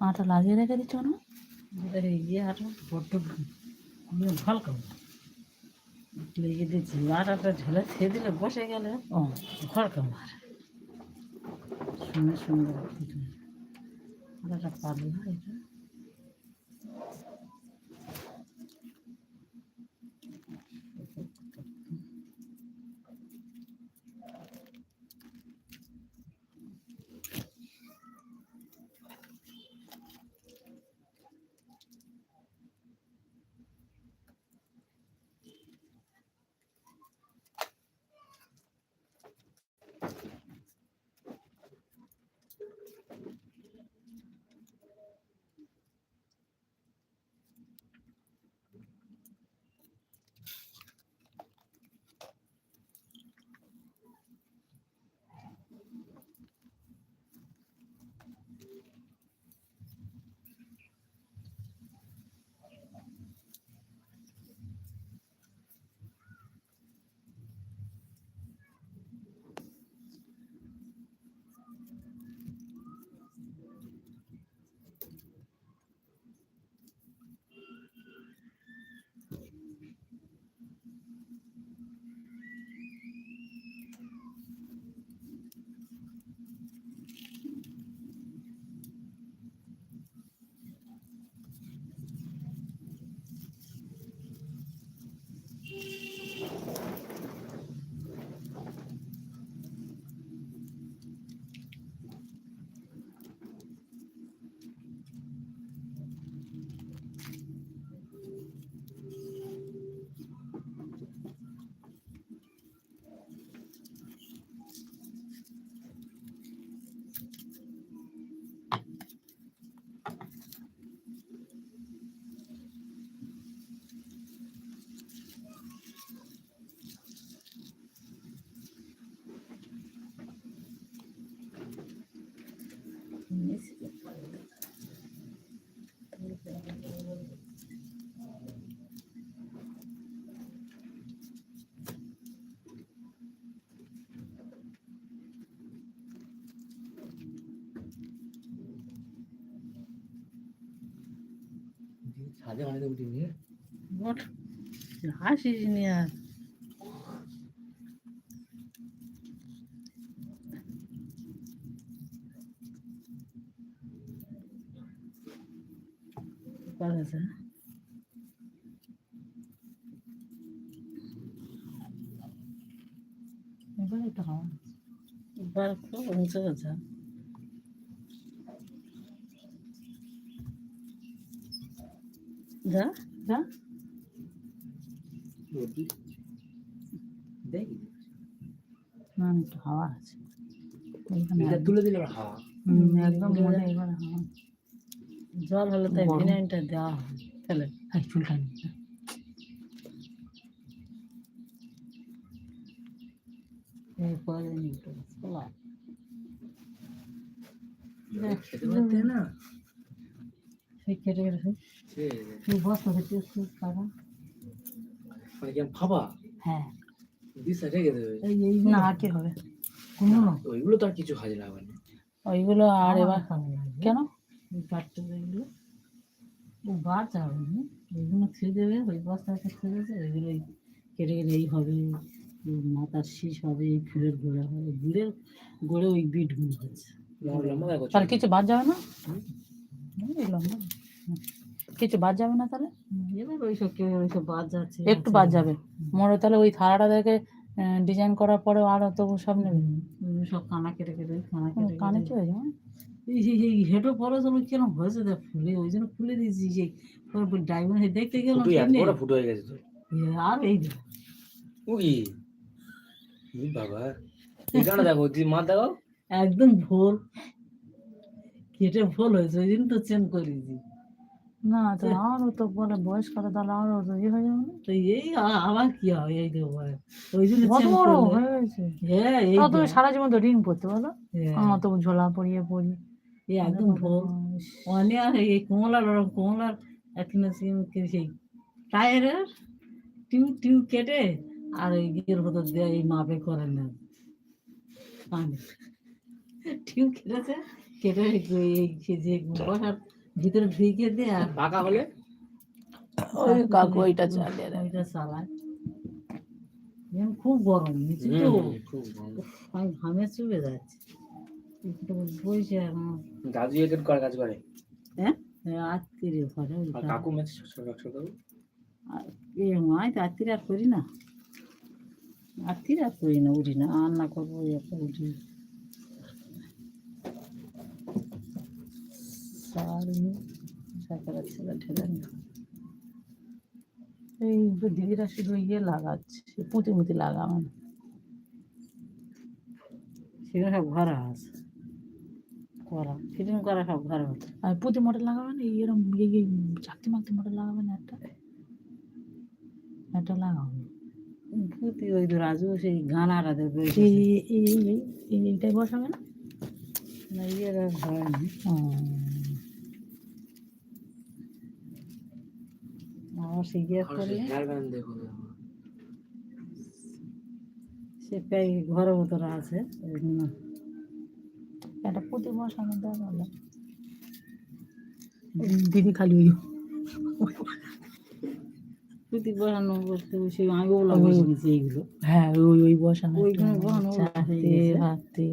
আটা লাগিয়ে রেখে দিচ্ছ না? ইয়ে বড্ড ভালো লেগে দিচ্ছি আটাটা ঢেলে খেয়ে দিলে বসে গেলে ও। ঘর কামার। শুনে সুন্দর আটাটা এটা। ছাদে অনেক উঠি নিয়ে বট হাসিস নি আর পারেছে এবারে তো হাওয়া বার খুব উঁচু গেছে যা যা হাওয়া আছে এটা তুলে দিলে হাওয়া একদম মনে এবারে হাওয়া। জল হলে তাই গরম। ভিনাইনটা দেওয়া হয়। ফেলে এই চুলটা খেতে না সেই কেটে কেটে টেস্ট মানে হ্যাঁ। দিশা রেখে দেবে? এই এই না আর কি হবে ওইগুলো তো আর কিছু লাগবে না। ওইগুলো আর এবার। কেন? ও বার যাবে না। ওইগুলো খেয়ে দেবে ওই খেয়ে দেবে ওইগুলো কেটে কেটে এই হবে মাথার শীষ হবে এই ফুলের গোড়া হবে ফুলের গোড়ে ওই হচ্ছে। লম্বা লম্বা দেখো কিছু বাদ যাবে না? লম্বা। হুম। কিছু বাদ যাবে না তাহলে? এবার ওইসব কেউ ওইসব বাদ যাচ্ছে একটু বাদ যাবে। হয় তাহলে ওই থালাটা দেখে ডিজাইন করার পরেও আরও তবু সব নেবে। সব কানা কেটে কেটে কানা কেটে কানে কি হয়েছে মা? এই হেঁটো পরে যেন কেন হয়েছে দেখ ফুলে ওই জন্য খুলে দিয়েছি যে ডায়মন্ড দেখতে গেলাম ফুটো হয়ে গেছে তো। আর এই উই বাবা এখানে দেখো তুই মা দেখো একদম ভোল কেটে ভোল হয়েছে ওই জন্য তো চেন করেছি না তো আরও তো বলে বয়স তাহলে আরও তো ইয়ে হয়ে যাবে না তো এই আবার কি হবে এই ওই জন্য কত বড়। হয়ে গেছে হ্যাঁ এই তুমি সারা জীবন তো রিং পরতে বলো হ্যাঁ, আমার তো ঝোলা পরিয়ে পরি এই একদম ভোল অনেক আর এই কমলার ওরকম কমলার এখানে সেই টায়ারের টিউ টিউ কেটে আর এই ইয়ের ভেতর দিয়ে এই মাপে করে না টিউ কেটেছে কেটে এই যে বসার ভিতরে ঢুকে দিয়ে আর পাকা হলে ওই কাকু ওইটা চালিয়ে দেয়। ওইটা চালায় এখন খুব গরম নিচে তো। আমি ঘামে চুবে যাচ্ছে। একটু বসে আমার দাদু এদের কর কাজ করে হ্যাঁ? আত্মীয় ঘরে। কাকু। মেছে সকাল সকাল আর এ তো আত্মীয় আর করি না। আত্মীয় আর করি না উঠি না রান্না করব একটা উঠি। সকালের ছেলে ঠেলে নিয়ে এই দিদিরা শুধু ইয়ে লাগাচ্ছে পুঁতি মুতি লাগাবে না সেগুলো সব ঘরে আছে করা ফিটিং করা সব ঘরে আছে আর পুঁতি মোটর লাগাবে না এরকম ইয়ে ইয়ে চাকতি মাকতি মোটর লাগাবে না একটা একটা লাগাবে ভূতি ওই তো রাজু সেই গানারা দেবে এই এই এই- এই- এই- এইটাই বসাবে না না ইয়েরা হয় না সে ঘরের ভিতরে আছে একটা পুঁতি বসানো দেওয়া দিদি খালি ওই প্রতি বসানো বলতে ওই সেই আমি ওগুলো বসে নিচ্ছি এইগুলো হ্যাঁ ওই ওই বসানো ওইখানে বসানো গেছে। হাতি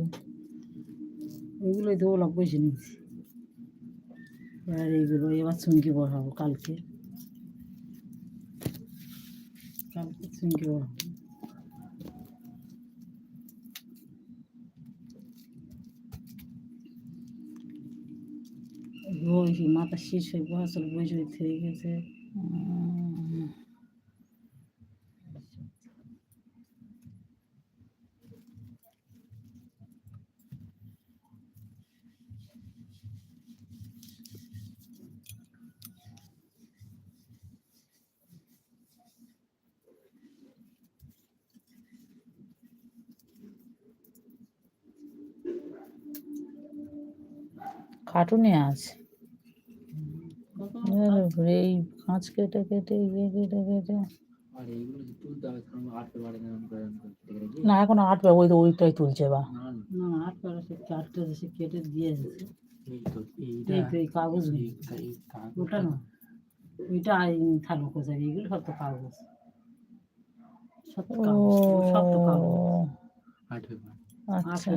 ওইগুলোই তো ওগুলো বসে নিচ্ছি আর এইগুলো এবার চুমকি বসাবো কালকে চুমকি বসাবো ওই যে মাথা শীষ হয়ে বসাল বসে হয়ে থেকে গেছে খাটুনি আছে। এই কাঁচ কেটে কেটে ইয়ে কেটে কেটে। না এখন আটবে ওই তো ওইটাই তুলছে বা না আট করে সে চারটে সে কেটে দিয়ে এসেছে এই কাগজ ওটা না ওইটা থাকব কোথায় এইগুলো সব তো কাগজ। সব তো ও। কাগজ সব তো কাগজ। আচ্ছা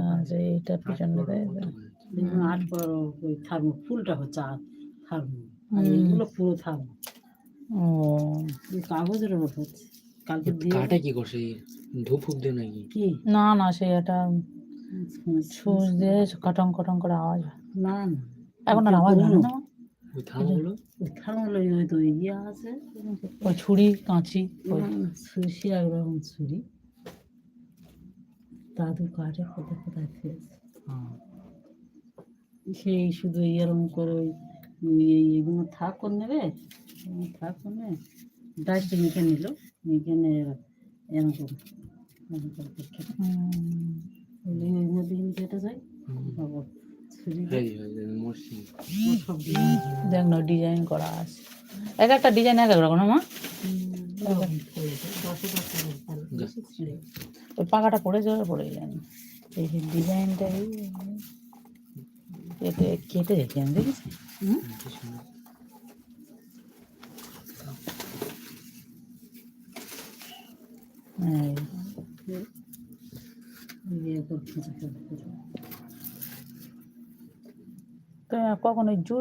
এইটার পিছনে। দেখুন আট পর ওই থাকব ফুলটা হচ্ছে আর থাকব আর হুম। পুরো থাকব ও। কাগজের ওপর হচ্ছে। কালকে দিয়ে কাটা কি করছে ধূপ ফুপ দিয়ে নাকি? কি? না না সে এটা সুচ দিয়ে কটং কটং করে আওয়াজ হয়। না না। এখন আর আওয়াজ হয় না ওই তো ইয়ে আছে। ওই ছুরি কাঁচি ছুরি একরকম ছুরি। দাদু কাঠে কোথায় কোথায় হ্যাঁ সেই শুধু এরকম করে এগুলো থাক করে নেবে থাক করে নেবে। ডাইসে মেখে নিল মেখে নিয়ে এরকম করে করে কেটে যায় দিয়ে দেখ না ডিজাইন করা আছে। এক একটা ডিজাইন এক রকম মা। ওই পাকাটা পড়ে যাবে পড়ে যায় এই যে ডিজাইনটা কেটে আমি দেখেছি। তো কখন ওই জোর